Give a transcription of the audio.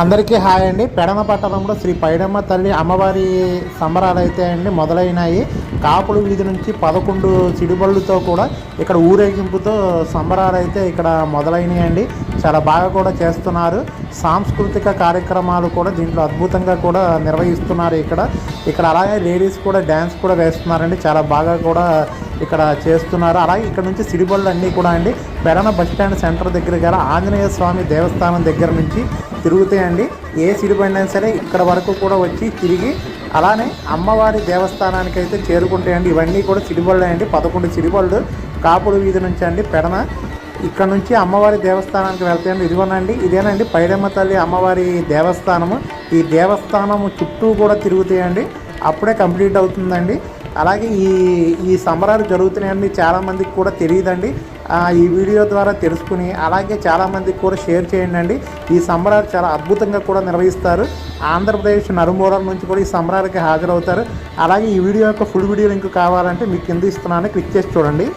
అందరికీ హాయ్ అండి. పెడమ పట్టణంలో శ్రీ పైడమ్మ తల్లి అమ్మవారి సంబరాలు అయితే అండి మొదలైనాయి. కాపుడు వీధి నుంచి పదకొండు సిడిబళ్ళుతో కూడా ఇక్కడ ఊరేగింపుతో సంబరాలు అయితే ఇక్కడ మొదలైనాయండి చాలా బాగా కూడా చేస్తున్నారు. సాంస్కృతిక కార్యక్రమాలు కూడా దీంట్లో అద్భుతంగా కూడా నిర్వహిస్తున్నారు ఇక్కడ. ఇక్కడ అలాగే లేడీస్ కూడా డ్యాన్స్ కూడా వేస్తున్నారండి. చాలా బాగా కూడా ఇక్కడ చేస్తున్నారు. అలాగే ఇక్కడ నుంచి సిడిబళ్ళు అన్నీ కూడా అండి. పెరణ బస్ స్టాండ్ సెంటర్ దగ్గర గల ఆంజనేయ స్వామి దేవస్థానం దగ్గర నుంచి తిరుగుతాయండి. ఏ సిడిబండి అయినా సరే ఇక్కడ వరకు కూడా వచ్చి తిరిగి అలానే అమ్మవారి దేవస్థానానికి అయితే చేరుకుంటాయండి. ఇవన్నీ కూడా సిడిబళ్ళే అండి. పదకొండు సిడిబళ్ళు కాపుడు వీధి నుంచి అండి పెడన. ఇక్కడ నుంచి అమ్మవారి దేవస్థానానికి వెళ్తాయండి. ఇదిగోనండి ఇదేనండి పైడమ్మ తల్లి అమ్మవారి దేవస్థానము. ఈ దేవస్థానము చుట్టూ కూడా తిరుగుతాయండి. అప్పుడే కంప్లీట్ అవుతుందండి. అలాగే ఈ ఈ సంబరాలు జరుగుతున్నాయని చాలామందికి కూడా తెలియదండి. ఈ వీడియో ద్వారా తెలుసుకుని అలాగే చాలామందికి కూడా షేర్ చేయండి అండి. ఈ సంబరాలు చాలా అద్భుతంగా కూడా నిర్వహిస్తారు. ఆంధ్రప్రదేశ్ నలుమూలల నుంచి కూడా ఈ సంబరాలకి హాజరవుతారు. అలాగే ఈ వీడియో యొక్క ఫుల్ వీడియో లింక్ కావాలంటే మీకు కింద ఇస్తున్నాను. క్లిక్ చేసి చూడండి.